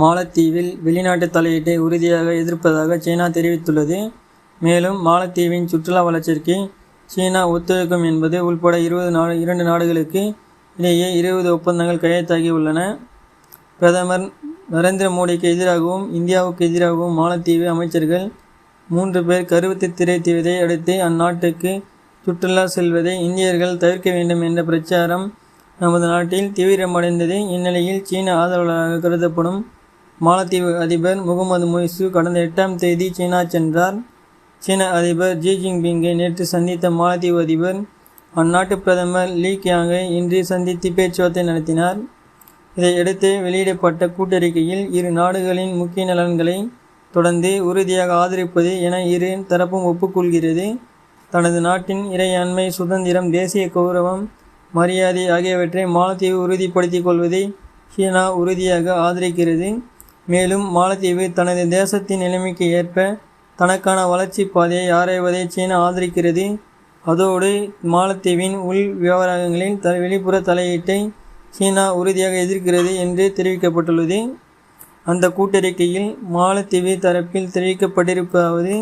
மாலத்தீவில் வெளிநாட்டு தலையீட்டை உறுதியாக எதிர்ப்பதாக சீனா தெரிவித்துள்ளது. மேலும் மாலத்தீவின் சுற்றுலா வளர்ச்சிக்கு சீனா ஒத்துழைக்கும் என்பது உள்பட இருபது நாடு இரண்டு நாடுகளுக்கு இடையே இருபது ஒப்பந்தங்கள் கையெழுத்தாகியுள்ளன. பிரதமர் நரேந்திர மோடிக்கு எதிராகவும் இந்தியாவுக்கு எதிராகவும் மாலத்தீவு அமைச்சர்கள் மூன்று பேர் கருத்து திரைத்துவதை அடுத்து அந்நாட்டுக்கு சுற்றுலா செல்வதை இந்தியர்கள் தவிர்க்க வேண்டும் என்ற பிரச்சாரம் நமது நாட்டில் தீவிரமடைந்தது. இந்நிலையில் சீன ஆதரவாளராக கருதப்படும் மாலத்தீவு அதிபர் முகமது மொய்சு கடந்த எட்டாம் தேதி சீனா சென்றார். சீன அதிபர் ஜி ஜின்பிங்கை நேற்று சந்தித்த மாலத்தீவு அதிபர் அந்நாட்டு பிரதமர் லீ கியாங்கை இன்று சந்தித்து பேச்சுவார்த்தை நடத்தினார். இதையடுத்து வெளியிடப்பட்ட கூட்டறிக்கையில் இரு நாடுகளின் முக்கிய நலன்களை தொடர்ந்து உறுதியாக ஆதரிப்பது என இரு தரப்பும் ஒப்புக்கொள்கிறது. தனது நாட்டின் இறையாண்மை சுதந்திரம் தேசிய கௌரவம் மரியாதை ஆகியவற்றை மாலத்தீவு உறுதிப்படுத்திக் கொள்வதை சீனா உறுதியாக ஆதரிக்கிறது. மேலும் மாலத்தீவு தனது தேசத்தின் நிலைமைக்கு ஏற்ப தனக்கான வளர்ச்சி பாதையை ஆராய்வதை சீனா ஆதரிக்கிறது. அதோடு மாலத்தீவின் உள் விவகாரங்களில் த வெளிப்புற தலையீட்டை சீனா உறுதியாக எதிர்க்கிறது என்று தெரிவிக்கப்பட்டுள்ளது. அந்த கூட்டறிக்கையில் மாலத்தீவு தரப்பில் தெரிவிக்கப்பட்டிருப்பதாவது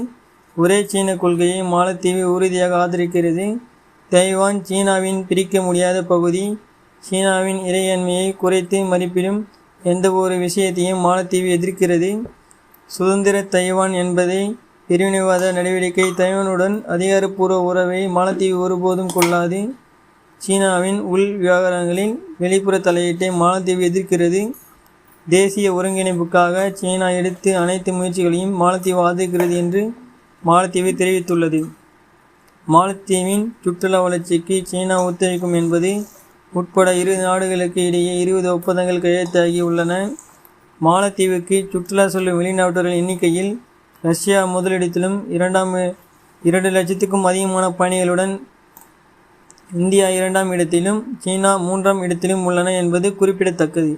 ஒரே சீன கொள்கையை மாலத்தீவு உறுதியாக ஆதரிக்கிறது. தைவான் சீனாவின் பிரிக்க முடியாத பகுதி சீனாவின் இறையாண்மையை குறைத்து மதிப்பிடும் எந்த ஒரு விஷயத்தையும் மாலத்தீவு எதிர்க்கிறது. சுதந்திர தைவான் என்பதை பிரிவினைவாத நடவடிக்கை தைவானுடன் அதிகாரப்பூர்வ உறவை மாலத்தீவு ஒருபோதும் கொள்ளாது. சீனாவின் உள் விவகாரங்களில் வெளிப்புற தலையீட்டை மாலத்தீவு எதிர்க்கிறது. தேசிய ஒருங்கிணைப்புக்காக சீனா எடுத்து அனைத்து முயற்சிகளையும் மாலத்தீவு ஆதரிக்கிறது என்று மாலத்தீவு தெரிவித்துள்ளது. மாலத்தீவின் சுற்றுலா வளர்ச்சிக்கு சீனா ஒத்துழைக்கும் என்பது உட்பட இரு நாடுகளுக்கு இடையே இருபது ஒப்பந்தங்கள் கையெழுத்தாகி உள்ளன. மாலத்தீவுக்கு சுற்றுலா செல்லும் வெளிநாட்டவர்கள் எண்ணிக்கையில் ரஷ்யா முதலிடத்திலும் இரண்டாம் இரண்டு லட்சத்துக்கும் அதிகமான பயணிகளுடன் இந்தியா இரண்டாம் இடத்திலும் சீனா மூன்றாம் இடத்திலும் உள்ளன என்பது குறிப்பிடத்தக்கது.